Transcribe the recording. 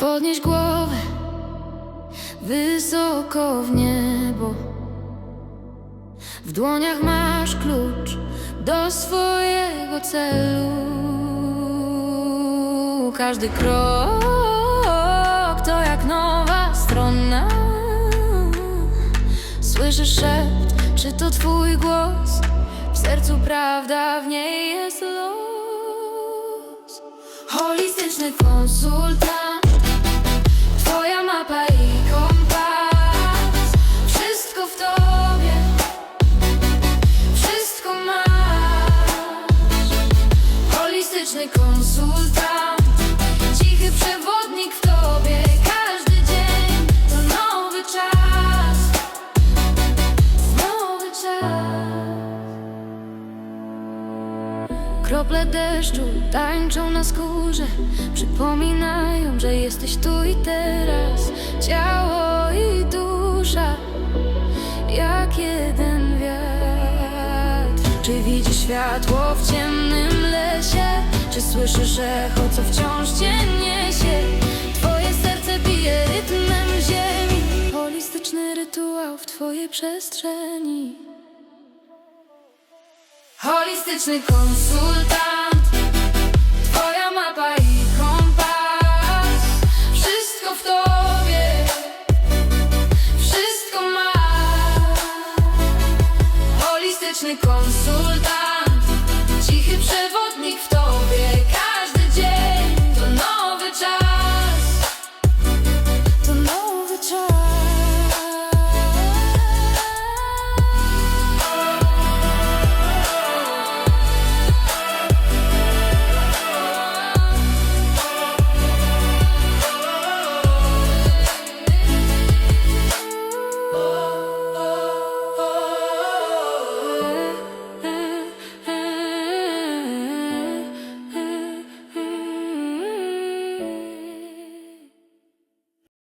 Podnieś głowę wysoko w niebo. W dłoniach masz klucz do swojego celu. Każdy krok to jak nowa strona. Słyszysz szept, czy to twój głos? W sercu prawda, w niej jest los. Holistyczny konsultant. Holistyczny konsultant. Cichy przewodnik w tobie Każdy dzień. To nowy czas. Nowy czas. Krople deszczu tańczą na skórze. Przypominają, że jesteś tu i teraz. Ciało i dusza. Jak jeden Czy widzisz światło w ciemnym lesie? Czy słyszysz echo, co wciąż cię niesie? Twoje serce bije rytmem ziemi Holistyczny rytuał w twojej przestrzeni Holistyczny konsultant Medici consulta.